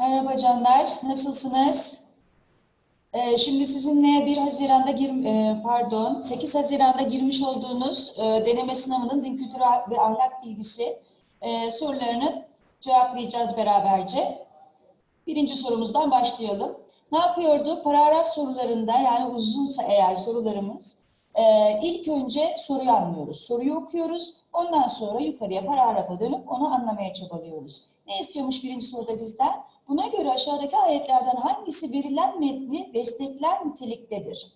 Merhaba canlar, nasılsınız? Ee, şimdi sizinle 1 Haziran'da gir, e, pardon 8 Haziran'da girmiş olduğunuz e, deneme sınavının din kültürü ve ahlak bilgisi e, sorularını cevaplayacağız beraberce. Birinci sorumuzdan başlayalım. Ne yapıyorduk? Paragraf sorularında yani uzunsa eğer sorularımız e, ilk önce soruyu anlıyoruz. Soruyu okuyoruz. Ondan sonra yukarıya paragrafa dönüp onu anlamaya çabalıyoruz. Ne istiyormuş birinci soruda bizden? Buna göre aşağıdaki ayetlerden hangisi verilen metni destekler niteliktedir?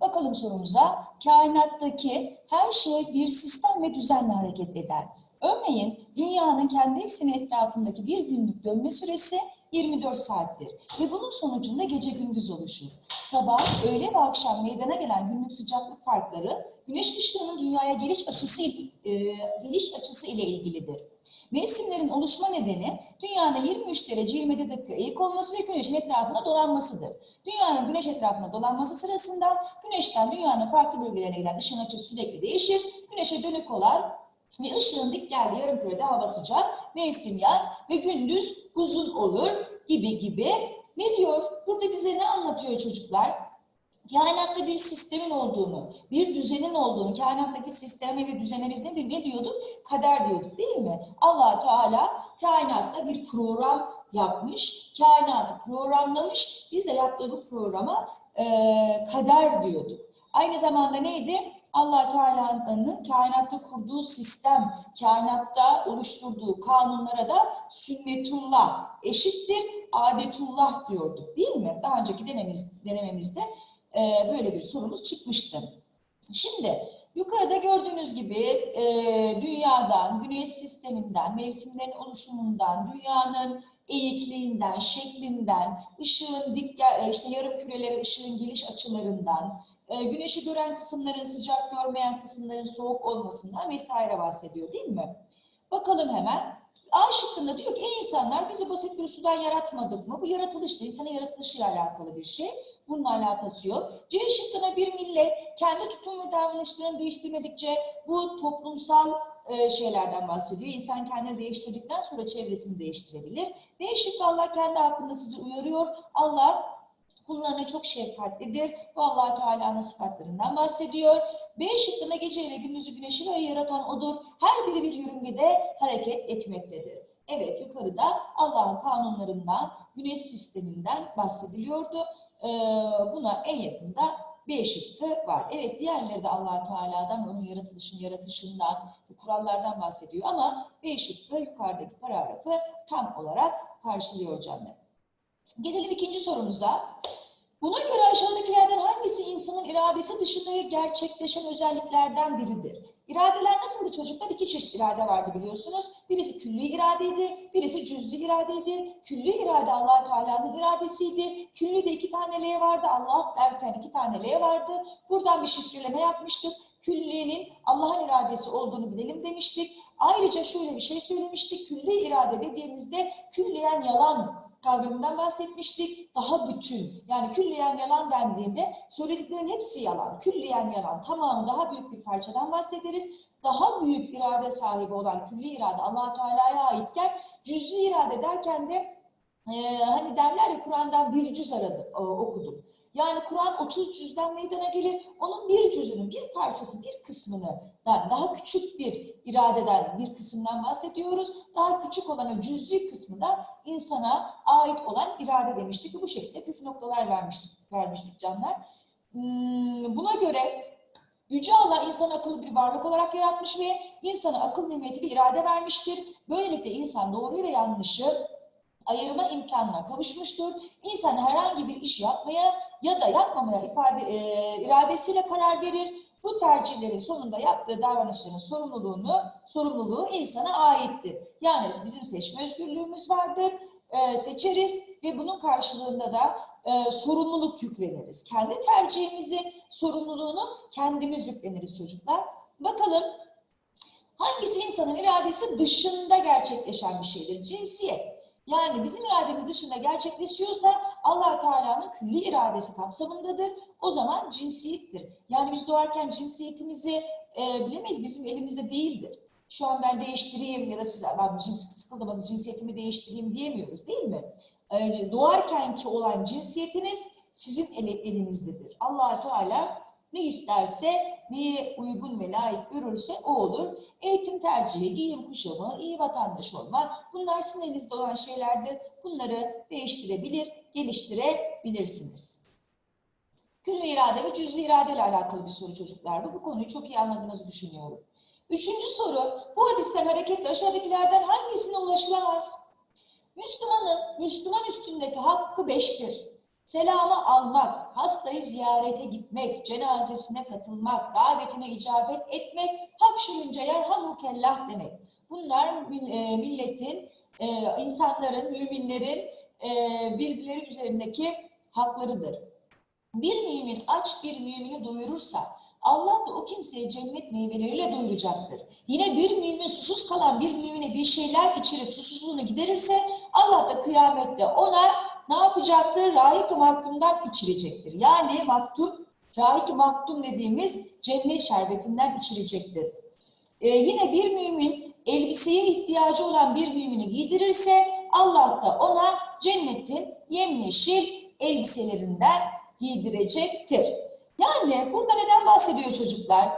Bakalım sorumuza. Kainattaki her şey bir sistem ve düzenle hareket eder. Örneğin dünyanın kendi ekseni etrafındaki bir günlük dönme süresi 24 saattir ve bunun sonucunda gece gündüz oluşur. Sabah, öğle ve akşam meydana gelen günlük sıcaklık farkları güneş ışığının dünyaya geliş açısı e, geliş açısı ile ilgilidir. Mevsimlerin oluşma nedeni dünyanın 23 derece 27 dakika eğik olması ve güneşin etrafında dolanmasıdır. Dünyanın güneş etrafında dolanması sırasında güneşten dünyanın farklı bölgelerine giden ışın açısı sürekli değişir. Güneşe dönük olan ve ışığın dik geldiği yarım kürede hava sıcak, mevsim yaz ve gündüz uzun olur gibi gibi. Ne diyor? Burada bize ne anlatıyor çocuklar? Kainatta bir sistemin olduğunu, bir düzenin olduğunu, kainattaki sisteme ve düzene biz ne, ne diyorduk? Kader diyorduk değil mi? allah Teala kainatta bir program yapmış, kainatı programlamış, biz de yaptığı bu programa e, kader diyorduk. Aynı zamanda neydi? allah Teala'nın kainatta kurduğu sistem, kainatta oluşturduğu kanunlara da sünnetullah eşittir, adetullah diyorduk değil mi? Daha önceki denememiz, denememizde e, böyle bir sorumuz çıkmıştı. Şimdi yukarıda gördüğünüz gibi e, dünyadan, güneş sisteminden, mevsimlerin oluşumundan, dünyanın eğikliğinden, şeklinden, ışığın dik, e, işte yarım kürelere ışığın geliş açılarından, e, güneşi gören kısımların sıcak görmeyen kısımların soğuk olmasından vesaire bahsediyor değil mi? Bakalım hemen. A şıkkında diyor ki ey insanlar bizi basit bir sudan yaratmadık mı? Bu yaratılışta, insanın yaratılışıyla alakalı bir şey. Bununla alakası yok. C şıkkına bir millet kendi tutum ve davranışlarını değiştirmedikçe bu toplumsal e, şeylerden bahsediyor. İnsan kendini değiştirdikten sonra çevresini değiştirebilir. D şıkkı Allah kendi hakkında sizi uyarıyor. Allah kullarına çok şefkatlidir. Bu allah Teala'nın sıfatlarından bahsediyor. B şıkkında gece ve gündüzü güneşi ve yaratan odur. Her biri bir yörüngede hareket etmektedir. Evet yukarıda Allah'ın kanunlarından, güneş sisteminden bahsediliyordu. Ee, buna en yakında B şıkkı var. Evet diğerleri de allah Teala'dan, onun yaratılışın yaratışından, kurallardan bahsediyor ama B şıkkı yukarıdaki paragrafı tam olarak karşılıyor canlar. Gelelim ikinci sorumuza. Buna göre aşağıdakilerden hangisi insanın iradesi dışında gerçekleşen özelliklerden biridir? İradeler nasıldı çocuklar? İki çeşit irade vardı biliyorsunuz. Birisi külli iradeydi, birisi cüz'i iradeydi. Külli irade allah Teala'nın iradesiydi. Külli de iki tane L vardı. Allah derken iki tane L vardı. Buradan bir şifreleme yapmıştık. Külliğinin Allah'ın iradesi olduğunu bilelim demiştik. Ayrıca şöyle bir şey söylemiştik. Külli irade dediğimizde külliyen yalan kavramından bahsetmiştik. Daha bütün yani külliyen yalan dendiğinde söylediklerin hepsi yalan. Külliyen yalan tamamı daha büyük bir parçadan bahsederiz. Daha büyük irade sahibi olan külli irade allah Teala'ya aitken cüz'i irade derken de e, hani derler ya Kur'an'dan bir cüz aradım, e, okudum. Yani Kur'an 30 cüzden meydana gelir. Onun bir cüzünün bir parçası, bir kısmını daha küçük bir iradeden bir kısımdan bahsediyoruz. Daha küçük olan o cüz'i kısmı da insana ait olan irade demiştik. Bu şekilde püf noktalar vermiştik, vermiştik canlar. Hmm, buna göre Yüce Allah insanı akıllı bir varlık olarak yaratmış ve insana akıl nimeti bir irade vermiştir. Böylelikle insan doğruyu ve yanlışı ayırma imkanına kavuşmuştur. İnsan herhangi bir iş yapmaya ya da yapmamaya ifade e, iradesiyle karar verir. Bu tercihlerin sonunda yaptığı davranışların sorumluluğunu sorumluluğu insana aittir. Yani bizim seçme özgürlüğümüz vardır. E, seçeriz ve bunun karşılığında da e, sorumluluk yükleniriz. Kendi tercihimizin sorumluluğunu kendimiz yükleniriz çocuklar. Bakalım hangisi insanın iradesi dışında gerçekleşen bir şeydir? Cinsiyet. Yani bizim irademiz dışında gerçekleşiyorsa allah Teala'nın külli iradesi kapsamındadır. O zaman cinsiyettir. Yani biz doğarken cinsiyetimizi e, bilemeyiz. Bizim elimizde değildir. Şu an ben değiştireyim ya da siz ben cins, sıkıldım cinsiyetimi değiştireyim diyemiyoruz değil mi? e, doğarkenki olan cinsiyetiniz sizin elinizdedir. allah Teala ne isterse, neye uygun ve layık görürse o olur. Eğitim tercihi, giyim kuşamı, iyi vatandaş olma bunlar sizin elinizde olan şeylerdir. Bunları değiştirebilir, geliştirebilirsiniz. Külli irade ve cüz'i irade ile alakalı bir soru çocuklar. Bu, bu konuyu çok iyi anladığınızı düşünüyorum. Üçüncü soru, bu hadisten hareketle aşağıdakilerden hangisine ulaşılamaz? Müslümanın, Müslüman üstündeki hakkı beştir. Selamı almak, hastayı ziyarete gitmek, cenazesine katılmak, davetine icabet etmek, hapşırınca yerhamukellah demek. Bunlar e, milletin, e, insanların, müminlerin e, birbirleri üzerindeki haklarıdır. Bir mümin aç bir mümini doyurursa Allah da o kimseyi cennet meyveleriyle doyuracaktır. Yine bir mümin susuz kalan bir mümine bir şeyler içirip susuzluğunu giderirse Allah da kıyamette ona ne yapacaktır? Rahik-i maktumdan içirecektir. Yani maktum, rahik-i maktum dediğimiz cennet şerbetinden içirecektir. Ee, yine bir mümin elbiseye ihtiyacı olan bir mümini giydirirse Allah da ona cennetin yemyeşil elbiselerinden giydirecektir. Yani burada neden bahsediyor çocuklar?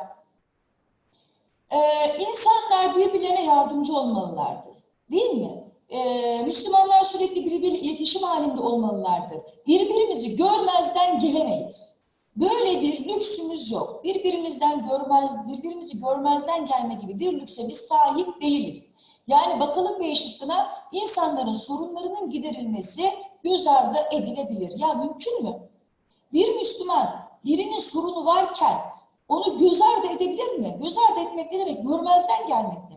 Ee, insanlar birbirlerine yardımcı olmalılardır. Değil mi? Ee, Müslümanlar sürekli birbiriyle iletişim halinde olmalılardır. Birbirimizi görmezden gelemeyiz. Böyle bir lüksümüz yok. Birbirimizden görmez, birbirimizi görmezden gelme gibi bir lükse biz sahip değiliz. Yani bakalım B şıkkına insanların sorunlarının giderilmesi göz ardı edilebilir. Ya mümkün mü? Bir Müslüman birinin sorunu varken onu göz ardı edebilir mi? Göz ardı etmek ne demek? Görmezden gelmek demek.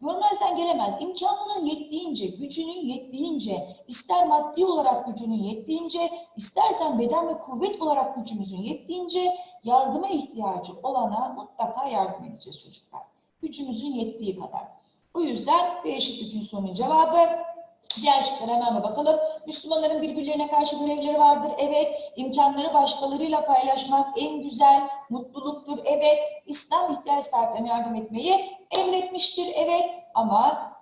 Görmezden gelemez. İmkanının yettiğince, gücünün yettiğince, ister maddi olarak gücünün yettiğince, istersen beden ve kuvvet olarak gücümüzün yettiğince yardıma ihtiyacı olana mutlaka yardım edeceğiz çocuklar. Gücümüzün yettiği kadar. O yüzden B şıkkı sorunun cevabı Diğer şıklara hemen bakalım. Müslümanların birbirlerine karşı görevleri vardır. Evet. İmkanları başkalarıyla paylaşmak en güzel mutluluktur. Evet. İslam ihtiyaç sahiplerine yardım etmeyi emretmiştir. Evet. Ama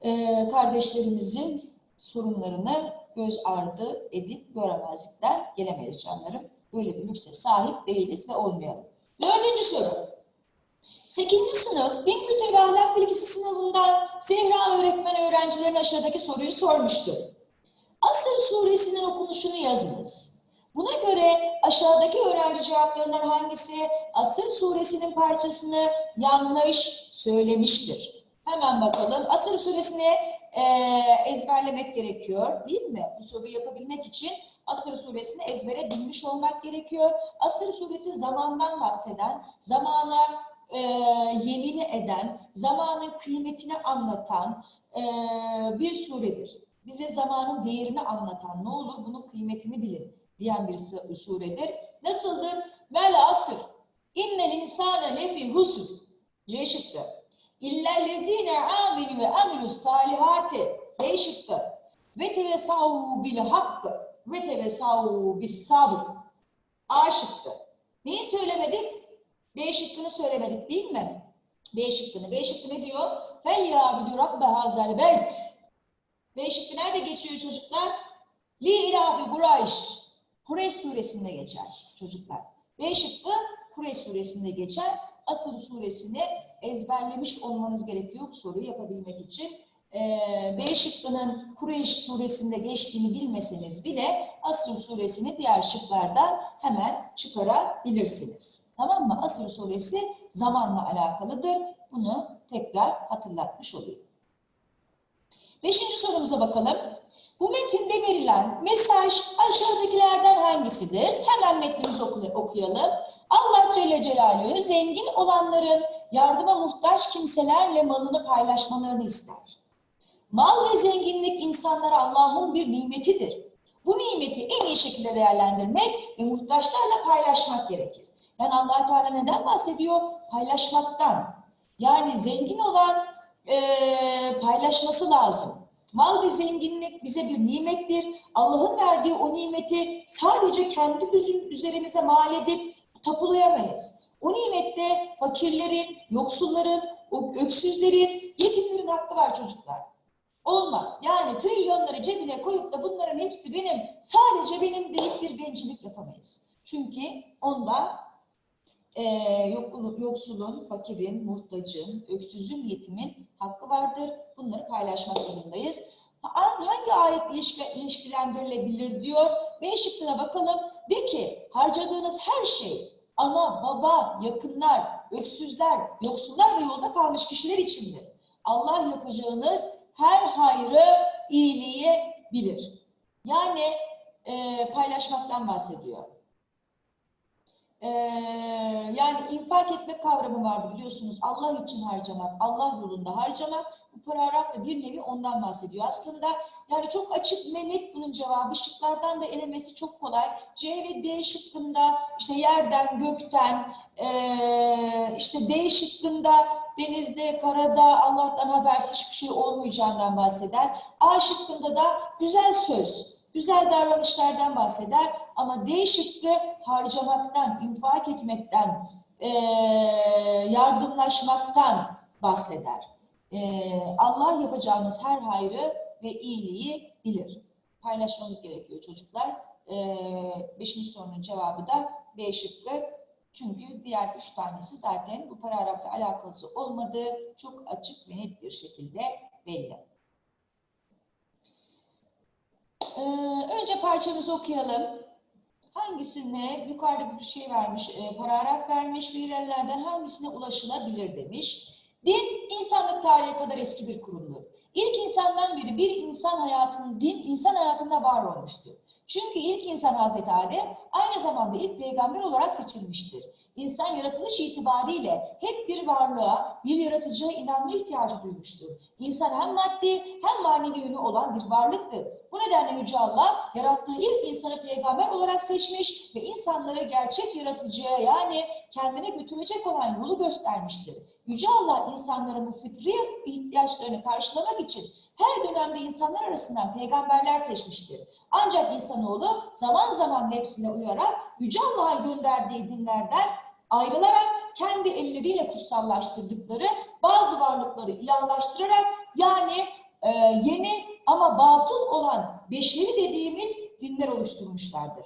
e, kardeşlerimizin sorunlarını göz ardı edip göremezlikten gelemeyiz canlarım. Böyle bir lükse sahip değiliz ve olmayalım. Dördüncü soru. 8. sınıf Din Kültürü ve Ahlak Bilgisi sınavında Zehra öğretmen öğrencilerin aşağıdaki soruyu sormuştu. Asır suresinin okunuşunu yazınız. Buna göre aşağıdaki öğrenci cevaplarından hangisi Asır suresinin parçasını yanlış söylemiştir? Hemen bakalım. Asır suresini e, ezberlemek gerekiyor değil mi? Bu soruyu yapabilmek için Asır suresini ezbere bilmiş olmak gerekiyor. Asır suresi zamandan bahseden, zamana e, yemini eden, zamanın kıymetini anlatan e, bir suredir. Bize zamanın değerini anlatan, ne olur bunun kıymetini bilin diyen bir su- suredir. Nasıldır? Vel asr. İnnel insane lefi husr. Şıkkı. İllellezine aminu ve amilus salihati. Şıkkı. Ve tevesavu bil hakkı. Ve tevesavu bis sabr. A şıkkı. Neyi söylemedik? B şıkkını söylemedik değil mi? B şıkkını. B şıkkı ne diyor? Fel yâbidu rabbe hazel beyt. B şıkkı nerede geçiyor çocuklar? Li ilahi Kureyş. Kureyş suresinde geçer çocuklar. B şıkkı Kureyş suresinde geçer. Asır suresini ezberlemiş olmanız gerekiyor soruyu yapabilmek için. Ee, B şıkkının Kureyş suresinde geçtiğini bilmeseniz bile Asır suresini diğer şıklardan hemen çıkarabilirsiniz. Tamam mı? Asır suresi zamanla alakalıdır. Bunu tekrar hatırlatmış olayım. Beşinci sorumuza bakalım. Bu metinde verilen mesaj aşağıdakilerden hangisidir? Hemen metnimizi oku- okuyalım. Allah Celle Celaluhu zengin olanların yardıma muhtaç kimselerle malını paylaşmalarını ister. Mal ve zenginlik insanlara Allah'ın bir nimetidir. Bu nimeti en iyi şekilde değerlendirmek ve muhtaçlarla paylaşmak gerekir. Yani allah Teala neden bahsediyor? Paylaşmaktan. Yani zengin olan eee, paylaşması lazım. Mal ve zenginlik bize bir nimettir. Allah'ın verdiği o nimeti sadece kendi üzerimize mal edip tapulayamayız. O nimette fakirlerin, yoksulların, o öksüzlerin, yetimlerin hakkı var çocuklar. Olmaz. Yani trilyonları cebine koyup da bunların hepsi benim, sadece benim deyip bir bencillik yapamayız. Çünkü onda e, yok- yoksulun, fakirin, muhtacın, öksüzün, yetimin hakkı vardır. Bunları paylaşmak zorundayız. Ha- Hangi ayet ilişki, ilişkilendirilebilir diyor. B şıkkına bakalım. De ki harcadığınız her şey ana, baba, yakınlar, öksüzler, yoksullar ve yolda kalmış kişiler içindir. Allah yapacağınız her hayrı, iyiliği bilir. Yani e, paylaşmaktan bahsediyor. Ee, yani infak etmek kavramı vardı biliyorsunuz. Allah için harcamak, Allah yolunda harcamak. Bu paragraf da bir nevi ondan bahsediyor. Aslında yani çok açık ve net bunun cevabı. Şıklardan da elemesi çok kolay. C ve D şıkkında işte yerden, gökten, ee, işte D şıkkında denizde, karada Allah'tan habersiz hiçbir şey olmayacağından bahseder. A şıkkında da güzel söz, güzel davranışlardan bahseder. Ama D şıkkı harcamaktan, infak etmekten, eee, yardımlaşmaktan bahseder. Eee, Allah yapacağınız her hayrı ve iyiliği bilir. Paylaşmamız gerekiyor çocuklar. Eee, beşinci sorunun cevabı da D şıkkı. Çünkü diğer üç tanesi zaten bu paragrafla alakası olmadığı çok açık ve net bir şekilde belli. Ee, önce parçamızı okuyalım. Hangisine yukarıda bir şey vermiş, e, paragraf vermiş, verilerden hangisine ulaşılabilir demiş. Din insanlık tarihi kadar eski bir kurumdur. İlk insandan beri bir insan hayatının din insan hayatında var olmuştur. Çünkü ilk insan Hazreti Adem aynı zamanda ilk peygamber olarak seçilmiştir. İnsan yaratılış itibariyle hep bir varlığa, bir yaratıcıya inanma ihtiyacı duymuştur. İnsan hem maddi hem manevi yönü olan bir varlıktır. Bu nedenle Yüce Allah yarattığı ilk insanı peygamber olarak seçmiş ve insanlara gerçek yaratıcıya yani kendine götürecek olan yolu göstermiştir. Yüce Allah insanların bu fıtri ihtiyaçlarını karşılamak için her dönemde insanlar arasından peygamberler seçmiştir. Ancak insanoğlu zaman zaman nefsine uyarak Yüce Allah'a gönderdiği dinlerden ayrılarak kendi elleriyle kutsallaştırdıkları bazı varlıkları ilahlaştırarak yani e, yeni ama batıl olan beşeri dediğimiz dinler oluşturmuşlardır.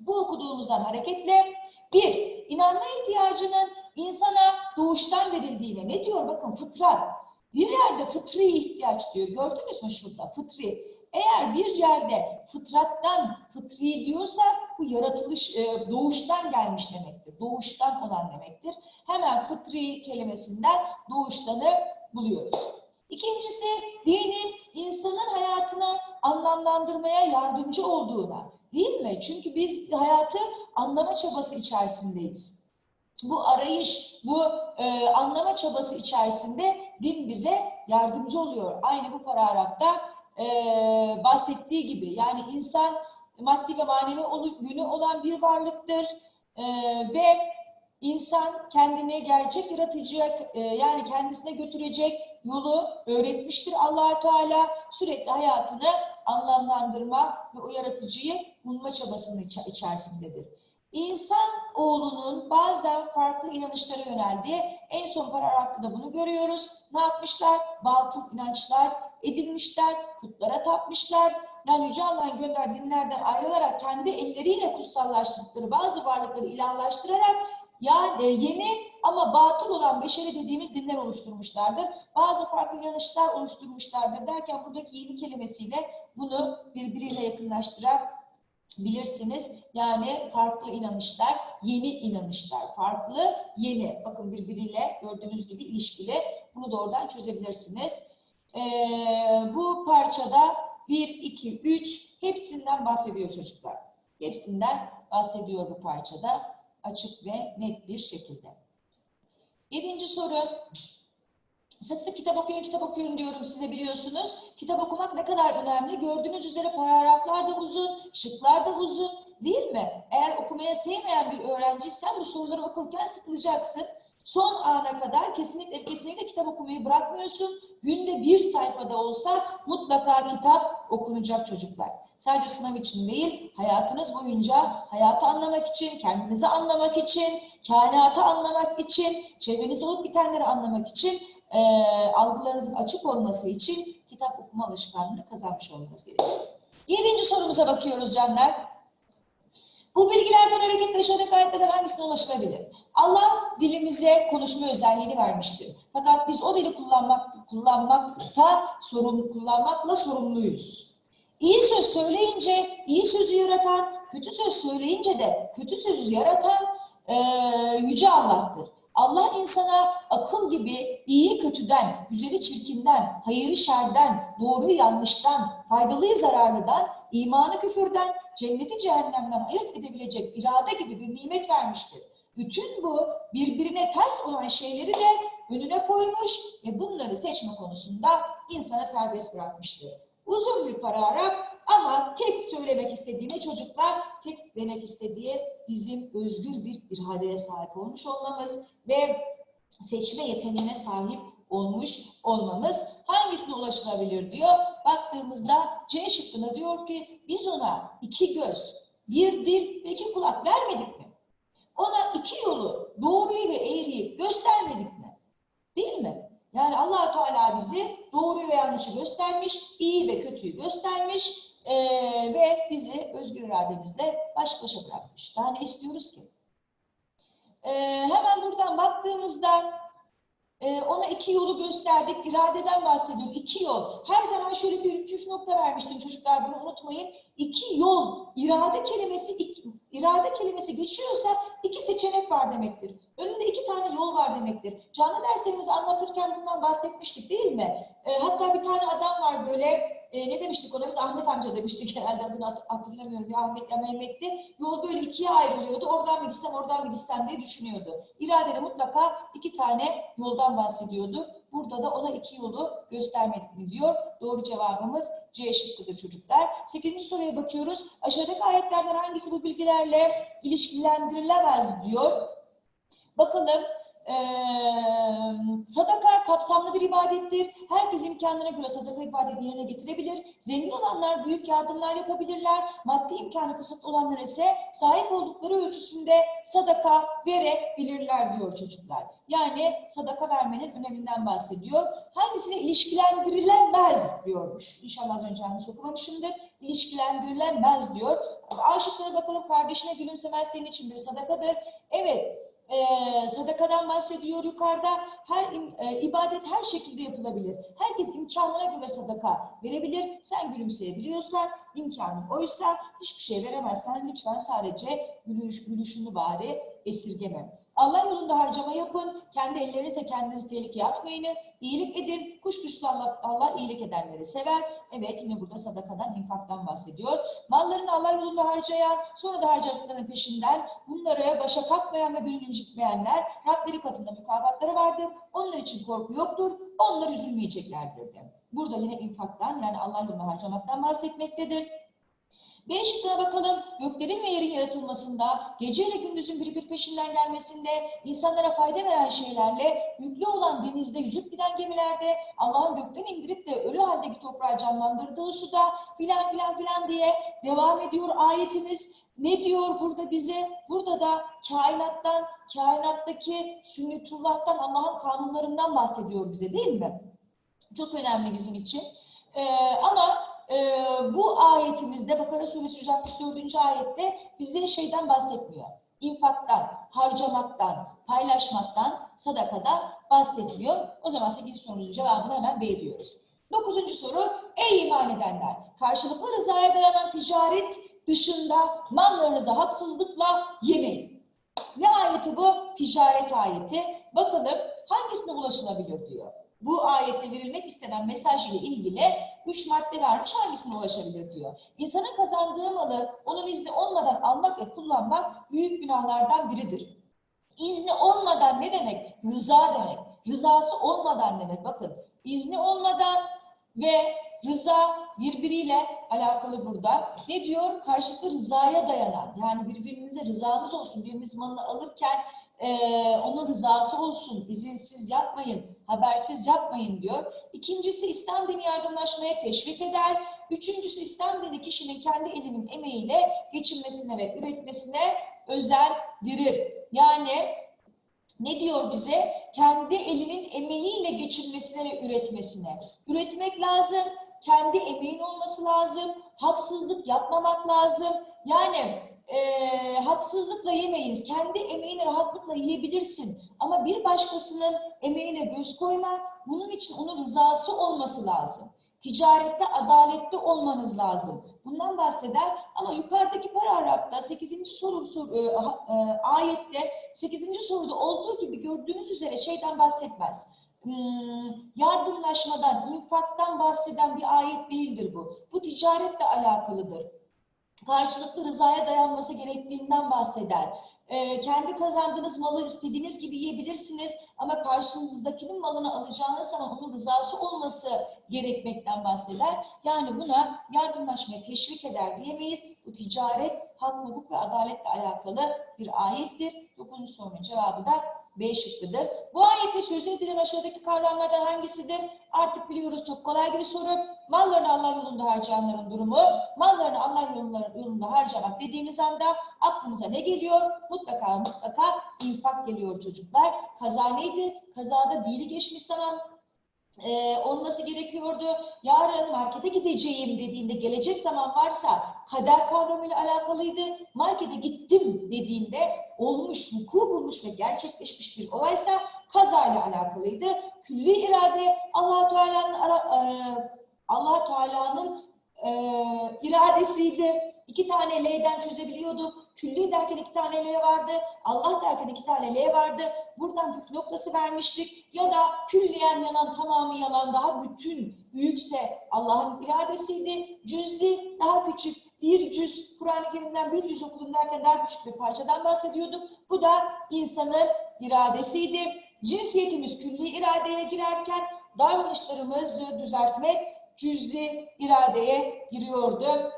Bu okuduğumuzdan hareketle bir, inanma ihtiyacının insana doğuştan verildiğine ne diyor bakın fıtrat. Bir yerde fıtri ihtiyaç diyor. Gördünüz mü şurada fıtri. Eğer bir yerde fıtrattan fıtri diyorsa bu yaratılış e, doğuştan gelmiş demektir. Doğuştan olan demektir. Hemen fıtri kelimesinden doğuştanı buluyoruz. İkincisi dinin insanın hayatına anlamlandırmaya yardımcı olduğuna. Değil mi? Çünkü biz hayatı anlama çabası içerisindeyiz. Bu arayış, bu e, anlama çabası içerisinde din bize yardımcı oluyor. Aynı bu paragrafta e, bahsettiği gibi. Yani insan maddi ve manevi yönü olan bir varlıktır E, ve insan kendini gerçek yaratıcıya e, yani kendisine götürecek yolu öğretmiştir allah Teala. Sürekli hayatını anlamlandırma ve o yaratıcıyı bulma çabasının içe- içerisindedir. İnsan oğlunun bazen farklı inanışlara yöneldiği en son paragrafta da bunu görüyoruz. Ne yapmışlar? Batıl inançlar edinmişler, putlara tapmışlar. Yani Yüce Allah'ın gönderdiği dinlerden ayrılarak kendi elleriyle kutsallaştırdıkları bazı varlıkları ilahlaştırarak yani yeni ama batıl olan beşeri dediğimiz dinler oluşturmuşlardır. Bazı farklı inanışlar oluşturmuşlardır derken buradaki yeni kelimesiyle bunu birbiriyle yakınlaştırabilirsiniz. Yani farklı inanışlar, yeni inanışlar, farklı, yeni. Bakın birbiriyle gördüğünüz gibi ilişkili. Bunu da oradan çözebilirsiniz. Ee, bu parçada 1, 2, 3 hepsinden bahsediyor çocuklar. Hepsinden bahsediyor bu parçada açık ve net bir şekilde. Yedinci soru. Sık sık kitap okuyun, kitap okuyun diyorum size biliyorsunuz. Kitap okumak ne kadar önemli. Gördüğünüz üzere paragraflar da uzun, şıklar da uzun değil mi? Eğer okumaya sevmeyen bir öğrenciysen bu soruları okurken sıkılacaksın. Son ana kadar kesinlikle kesinlikle kitap okumayı bırakmıyorsun. Günde bir sayfada olsa mutlaka kitap okunacak çocuklar. Sadece sınav için değil, hayatınız boyunca hayatı anlamak için, kendinizi anlamak için, kainatı anlamak için, çevrenizde olup bitenleri anlamak için, e, algılarınızın açık olması için kitap okuma alışkanlığını kazanmış olmanız gerekiyor. Yedinci sorumuza bakıyoruz canlar. Bu bilgilerden hareketle aşağıdaki ayetlerden hangisine ulaşılabilir? Allah dilimize konuşma özelliğini vermiştir. Fakat biz o dili kullanmak kullanmakta sorumlu kullanmakla sorumluyuz. İyi söz söyleyince iyi sözü yaratan, kötü söz söyleyince de kötü sözü yaratan eee, yüce Allah'tır. Allah insana akıl gibi iyi kötüden, güzeli çirkinden, hayırı şerden, doğruyu yanlıştan, faydalıyı zararlıdan, imanı küfürden, cenneti cehennemden ayırt edebilecek irade gibi bir nimet vermiştir. Bütün bu birbirine ters olan şeyleri de önüne koymuş ve bunları seçme konusunda insana serbest bırakmıştır. Uzun bir paragraf ama tek söylemek istediğini çocuklar, tek demek istediği bizim özgür bir iradeye sahip olmuş olmamız ve seçme yeteneğine sahip olmuş olmamız hangisine ulaşılabilir diyor. Baktığımızda C şıkkına diyor ki biz ona iki göz, bir dil ve iki kulak vermedik mi? Ona iki yolu, doğruyu ve eğriyi göstermedik mi? Değil mi? Yani allah Teala bizi doğruyu ve yanlışı göstermiş, iyi ve kötüyü göstermiş eee, ve bizi özgür irademizle baş başa bırakmış. Daha ne istiyoruz ki? Eee, hemen buradan baktığımızda ee, ona iki yolu gösterdik. İradeden bahsediyorum. İki yol. Her zaman şöyle bir püf nokta vermiştim çocuklar bunu unutmayın. İki yol. İrade kelimesi irade kelimesi geçiyorsa iki seçenek var demektir. Önünde iki tane yol var demektir. Canlı derslerimizi anlatırken bundan bahsetmiştik değil mi? Ee, hatta bir tane adam var böyle e, ne demiştik ona? Biz Ahmet amca demiştik herhalde adını hat- hatırlamıyorum. Bir Ahmet ya Mehmet'ti. Yol böyle ikiye ayrılıyordu. Oradan mı gitsem oradan mı gitsem diye düşünüyordu. İradede mutlaka iki tane yoldan bahsediyordu. Burada da ona iki yolu göstermedik mi diyor. Doğru cevabımız C şıkkıdır çocuklar. Sekizinci soruya bakıyoruz. Aşağıdaki ayetlerden hangisi bu bilgilerle ilişkilendirilemez diyor. Bakalım eee, sadaka kapsamlı bir ibadettir. Herkes imkanlarına göre sadaka ibadeti yerine getirebilir. Zengin olanlar büyük yardımlar yapabilirler. Maddi imkanı kısıtlı olanlar ise sahip oldukları ölçüsünde sadaka verebilirler diyor çocuklar. Yani sadaka vermenin öneminden bahsediyor. Hangisine ilişkilendirilemez diyormuş. İnşallah az önce yanlış okumamışımdır. İlişkilendirilemez diyor. Aşıklara bakalım kardeşine gülümsemez senin için bir sadakadır. Evet, e, sadakadan bahsediyor yukarıda. Her e, ibadet her şekilde yapılabilir. Herkes imkanına göre sadaka verebilir. Sen gülümseyebiliyorsan, imkanın oysa hiçbir şey veremezsen lütfen sadece gülüş, gülüşünü bari esirgeme. Allah yolunda harcama yapın. Kendi ellerinizle kendinizi tehlikeye atmayın. İyilik edin. Kuşkusuz Allah, Allah iyilik edenleri sever. Evet yine burada sadakadan, infaktan bahsediyor. Mallarını Allah yolunda harcayan, sonra da harcadıklarının peşinden bunları başa kalkmayan ve gönül incitmeyenler Rableri katında mükafatları vardır. Onlar için korku yoktur. Onlar üzülmeyeceklerdir. de. Burada yine infaktan yani Allah yolunda harcamaktan bahsetmektedir. B şıkkına bakalım. Göklerin ve yerin yaratılmasında, gece ile gündüzün birbir peşinden gelmesinde, insanlara fayda veren şeylerle, yüklü olan denizde yüzüp giden gemilerde, Allah'ın gökten indirip de ölü haldeki toprağı canlandırdığı suda filan filan filan diye devam ediyor ayetimiz. Ne diyor burada bize? Burada da kainattan, kainattaki sünnetullah'tan, Allah'ın kanunlarından bahsediyor bize değil mi? Çok önemli bizim için. Ee, ama ee, bu ayetimizde Bakara suresi 164. ayette bize şeyden bahsetmiyor. İnfaktan, harcamaktan, paylaşmaktan, sadakadan bahsetmiyor. O zaman 8. sorunun cevabını hemen B diyoruz. 9. soru, ey iman edenler, karşılıklı rızaya dayanan ticaret dışında mallarınızı haksızlıkla yemeyin. Ne ayeti bu? Ticaret ayeti. Bakalım hangisine ulaşılabilir diyor bu ayette verilmek istenen mesaj ile ilgili üç madde vermiş hangisine ulaşabilir diyor. İnsanın kazandığı malı onun izni olmadan almak ve kullanmak büyük günahlardan biridir. İzni olmadan ne demek? Rıza demek. Rızası olmadan demek. Bakın izni olmadan ve rıza birbiriyle alakalı burada. Ne diyor? Karşılıklı rızaya dayanan. Yani birbirinize rızanız olsun. Biriniz malını alırken ee, onun rızası olsun, izinsiz yapmayın, habersiz yapmayın diyor. İkincisi İslam dini yardımlaşmaya teşvik eder. Üçüncüsü İslam dini kişinin kendi elinin emeğiyle geçinmesine ve üretmesine özendirir. Yani ne diyor bize? Kendi elinin emeğiyle geçinmesine ve üretmesine. Üretmek lazım, kendi emeğin olması lazım, haksızlık yapmamak lazım. Yani e, haksızlıkla yemeyiz, kendi emeğini rahatlıkla yiyebilirsin. Ama bir başkasının emeğine göz koyma, bunun için onun rızası olması lazım. Ticarette adaletli olmanız lazım. Bundan bahseder ama yukarıdaki paragrafta 8. soru, soru e, e, ayette 8. soruda olduğu gibi gördüğünüz üzere şeyden bahsetmez. Hmm, yardımlaşmadan, infaktan bahseden bir ayet değildir bu. Bu ticaretle alakalıdır. Karşılıklı rızaya dayanması gerektiğinden bahseder. Ee, kendi kazandığınız malı istediğiniz gibi yiyebilirsiniz ama karşınızdakinin malını alacağınız zaman onun rızası olması gerekmekten bahseder. Yani buna yardımlaşmaya teşvik eder diyemeyiz. Bu ticaret, hak, hukuk ve adaletle alakalı bir ayettir. 9. sorunun cevabı da B şıkkıdır. Bu ayette sözü edilen aşağıdaki kavramlardan hangisidir? Artık biliyoruz çok kolay bir soru. Mallarını Allah yolunda harcayanların durumu, mallarını Allah yolunda harcamak dediğimiz anda aklımıza ne geliyor? Mutlaka mutlaka infak geliyor çocuklar. Kaza neydi? Kazada dili geçmiş zaman e, olması gerekiyordu. Yarın markete gideceğim dediğinde gelecek zaman varsa kader kavramıyla alakalıydı. Markete gittim dediğinde olmuş, vuku bulmuş ve gerçekleşmiş bir olaysa kazayla alakalıydı. Külli irade Allah Teala'nın e, Allah Teala'nın e, iradesiydi. İki tane L'den çözebiliyordu. Külli derken iki tane L vardı. Allah derken iki tane L vardı. Buradan püf noktası vermiştik. Ya da külliyen yalan tamamı yalan daha bütün büyükse Allah'ın iradesiydi. Cüz'i daha küçük bir cüz, Kur'an-ı Kerim'den bir cüz okudum derken daha küçük bir parçadan bahsediyordum. Bu da insanın iradesiydi. Cinsiyetimiz külli iradeye girerken davranışlarımızı düzeltmek cüz'i iradeye giriyordu.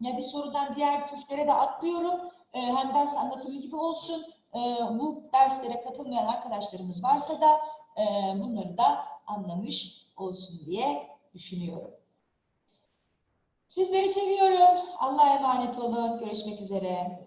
Ya bir sorudan diğer püflere de atlıyorum. Ee, hem ders anlatımı gibi olsun. Ee, bu derslere katılmayan arkadaşlarımız varsa da e, bunları da anlamış olsun diye düşünüyorum. Sizleri seviyorum. Allah'a emanet olun. Görüşmek üzere.